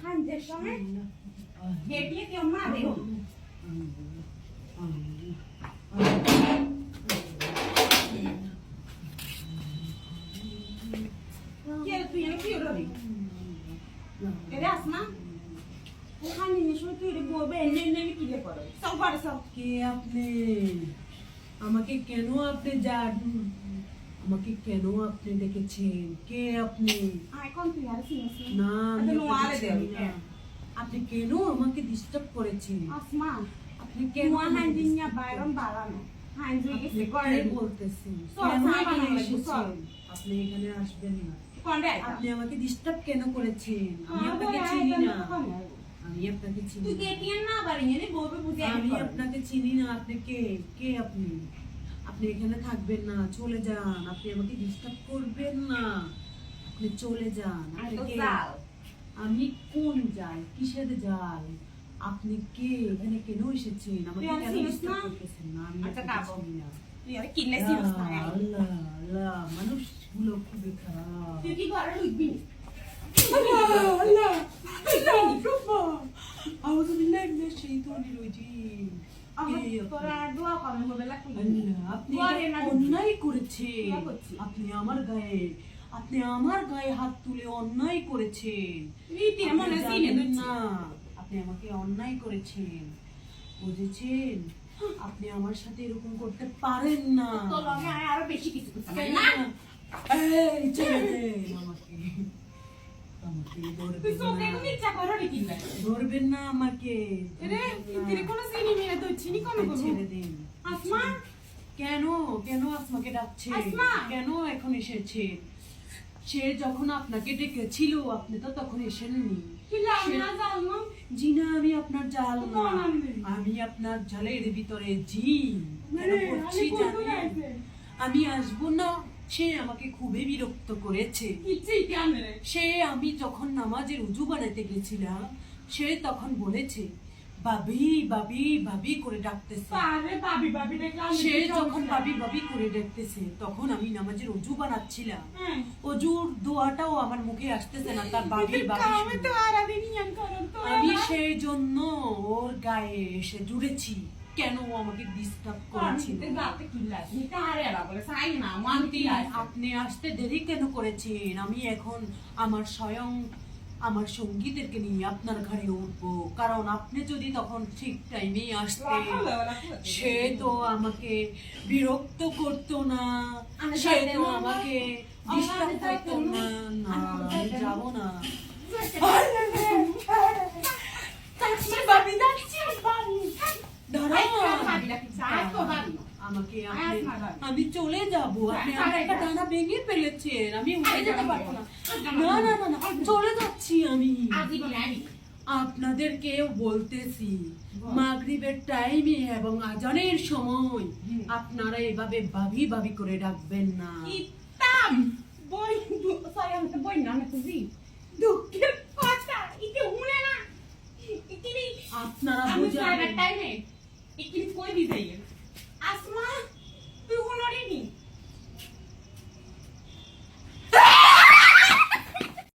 সন্ধ্যের সময় বেরিয়ে কেউ মারে কে তুই আমি কি রবি এরে আসমা ওখানে নিশ্চয় তুই রে বলবে এনে এনে কি রে করো সব করে সব কে আপনি আমাকে কেন আপনি জান আমাকে কেন আপনি ডেকেছেন কে আপনি? না। আমি। আপনি কেন আমাকে ডিস্টার্ব করেছেন? আপনি কেন আপনি এখানে আসবেন না। আপনি আমাকে ডিস্টার্ব কেন করেছেন? আমি হ্যাঁ, আপনাকে চিনি না। আমি আপনাকে চিনি না। আমি আপনাকে চিনি না। আপনি কে? কে আপনি? আপনি এখানে থাকবেন না চলে যান আপনি আমাকে ডিস্টার্ব করবেন না আপনি চলে যান আমি কোন জাল কিসের জাল আপনি কে এখানে কেন এসেছেন আমাকে কেন ডিস্টার্ব করতেছেন না আমি আচ্ছা, না আল্লাহ আল্লাহ মানুষগুলো খুবই খারাপ তুই কি ঘরে ঢুকবি আল্লাহ আল্লাহ আউযু বিল্লাহি মিনাশ শাইতানির রাজিম অন্যায় করেছে। আপনি আমার গায়ে আপনি আমার গায়ে হাত তুলে অন্যায় করেছেন। না আপনি আমাকে অন্যায় বুঝেছেন? আপনি আমার সাথে এরকম করতে পারেন না। আরও বেশি কিছু করতে কেন? না এই, ছেড়ে দেন আমাকে আমাকে তুই ধরবেন না। আমাকে কোনো কোন কেন কেন আসমাকে ডাকছে কেন এখন এসেছে সে যখন আপনাকে ডেকেছিল আপনি তো তখন এসেননি জানো জি না আমি আপনার জাল না আমি? আপনার জালের ভিতরে জি? আমি আসব না সে আমাকে খুবই বিরক্ত করেছে। সে আমি যখন নামাজের উজু বানাতে গেছিলাম সে তখন বলেছে বাবি বাবি বাবি করে ডাকতেছে। পারে বাবি বাবি সে যখন বাবি বাবি করে ডাকতেছে তখন আমি নামাজের অজু বানাচ্ছিলাম। অজুর দোয়াটাও আমার মুখে আসতেছে না তার বাবি বাবি তো আর করন তো আমি সেই জন্য ওর গায়ে এসে জুড়েছি। কেন ও আমাকে ডিস্টার্ব করেছিল? আপনি আসতে দেরি কেন করেছেন? আমি এখন আমার স্বয়ং আমার সঙ্গীদেরকে নিয়ে আপনার ঘরে উঠবো কারণ আপনি যদি তখন ঠিক টাইমে আসতেন সে তো আমাকে বিরক্ত করতো না সে তো আমাকে ডিস্টার্ব করতো না। না আমি না। যাব না যাচ্ছি বাবি যাচ্ছি বাবি দাঁড়ান আমাকে আপনি আয়াত না দাঁড়ান। আমি চলে যাব। আপনি হ্যাঁ, আমার একটা হ্যাঁ। ডানা ভেঙে ফেলেছেন। আমি উঠে যেতে পারব না। না না না না চলে যাচ্ছি আমি। আপনাদেরকেও বলতেছি বল। মাগরিবের টাইমে এবং আজানের সময় আপনারা এভাবে ভাবি ভাবি করে ডাকবেন না। বই সরি আমি তো বই না আমি তুই দুঃখের কথা ইতে উনে না। ইতিনি আপনারা বুঝাবেন। টাইমে ইতিনি কই দি যাই আসমা